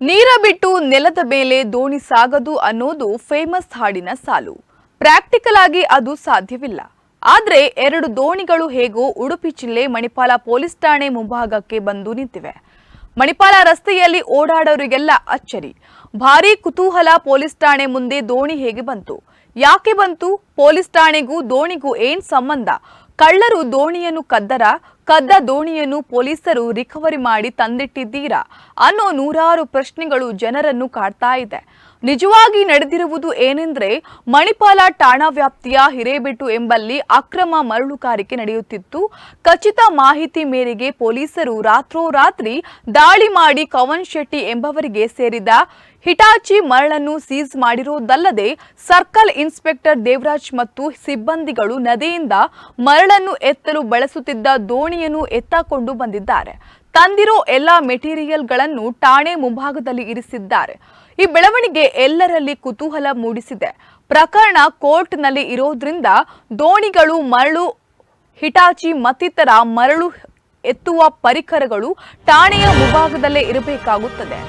ನೀರ ಬಿಟ್ಟು ನೆಲದ ಮೇಲೆ ದೋಣಿ ಸಾಗದು ಅನ್ನೋದು ಫೇಮಸ್ ಹಾಡಿನ ಸಾಲು. ಪ್ರಾಕ್ಟಿಕಲ್ ಆಗಿ ಅದು ಸಾಧ್ಯವಿಲ್ಲ. ಆದ್ರೆ ಎರಡು ದೋಣಿಗಳು ಹೇಗೋ ಉಡುಪಿ ಜಿಲ್ಲೆ ಮಣಿಪಾಲ ಪೊಲೀಸ್ ಠಾಣೆ ಮುಂಭಾಗಕ್ಕೆ ಬಂದು ನಿಂತಿವೆ. ಮಣಿಪಾಲ ರಸ್ತೆಯಲ್ಲಿ ಓಡಾಡೋರಿಗೆಲ್ಲ ಅಚ್ಚರಿ. ಭಾರೀ ಕುತೂಹಲ ಪೊಲೀಸ್ ಠಾಣೆ ಮುಂದೆ ದೋಣಿ ಹೇಗೆ ಬಂತು? ಯಾಕೆ ಬಂತು? ಪೊಲೀಸ್ ಠಾಣೆಗೂ ದೋಣಿಗೂ ಏನ್ ಸಂಬಂಧ? ಕಳ್ಳರು ದೋಣಿಯನ್ನು ಕದ್ದರ, ಕದ್ದ ದೋಣಿಯನ್ನು ಪೊಲೀಸರು ರಿಕವರಿ ಮಾಡಿ ತಂದಿಟ್ಟಿದ್ದೀರಾ? ಅನ್ನೋ ನೂರಾರು ಪ್ರಶ್ನೆಗಳು ಜನರನ್ನು ಕಾಡ್ತಾ ಇದೆ. ನಿಜವಾಗಿ ನಡೆದಿರುವುದು ಏನೆಂದ್ರೆ, ಮಣಿಪಾಲ ಠಾಣಾ ವ್ಯಾಪ್ತಿಯ ಹಿರೇಬೆಟ್ಟು ಎಂಬಲ್ಲಿ ಅಕ್ರಮ ಮರಳುಗಾರಿಕೆ ನಡೆಯುತ್ತಿತ್ತು. ಖಚಿತ ಮಾಹಿತಿ ಮೇರೆಗೆ ಪೊಲೀಸರು ರಾತ್ರೋರಾತ್ರಿ ದಾಳಿ ಮಾಡಿ ಕವನ್ ಶೆಟ್ಟಿ ಎಂಬವರಿಗೆ ಸೇರಿದ ಹಿಟಾಚಿ ಮರಳನ್ನು ಸೀಸ್ ಮಾಡಿರುವುದಲ್ಲದೆ ಸರ್ಕಲ್ ಇನ್ಸ್ಪೆಕ್ಟರ್ ದೇವರಾಜ್ ಮತ್ತು ಸಿಬ್ಬಂದಿಗಳು ನದಿಯಿಂದ ಮರಳನ್ನು ಎತ್ತಲು ಬಳಸುತ್ತಿದ್ದ ದೋಣಿಯನ್ನು ಎತ್ತಕೊಂಡು ಬಂದಿದ್ದಾರೆ. ತಂದಿರೋ ಎಲ್ಲ ಮೆಟೀರಿಯಲ್ಗಳನ್ನು ಠಾಣೆ ಮುಂಭಾಗದಲ್ಲಿ ಇರಿಸಿದ್ದಾರೆ. ಈ ಬೆಳವಣಿಗೆ ಎಲ್ಲರಲ್ಲಿ ಕುತೂಹಲ ಮೂಡಿಸಿದೆ. ಪ್ರಕರಣ ಕೋರ್ಟ್ನಲ್ಲಿ ಇರೋದ್ರಿಂದ ದೋಣಿಗಳು ಮರಳು, ಹಿಟಾಚಿ ಮತ್ತಿತರ ಮರಳು ಎತ್ತುವ ಪರಿಕರಗಳು ಠಾಣೆಯ ಮುಂಭಾಗದಲ್ಲೇ ಇರಬೇಕಾಗುತ್ತದೆ.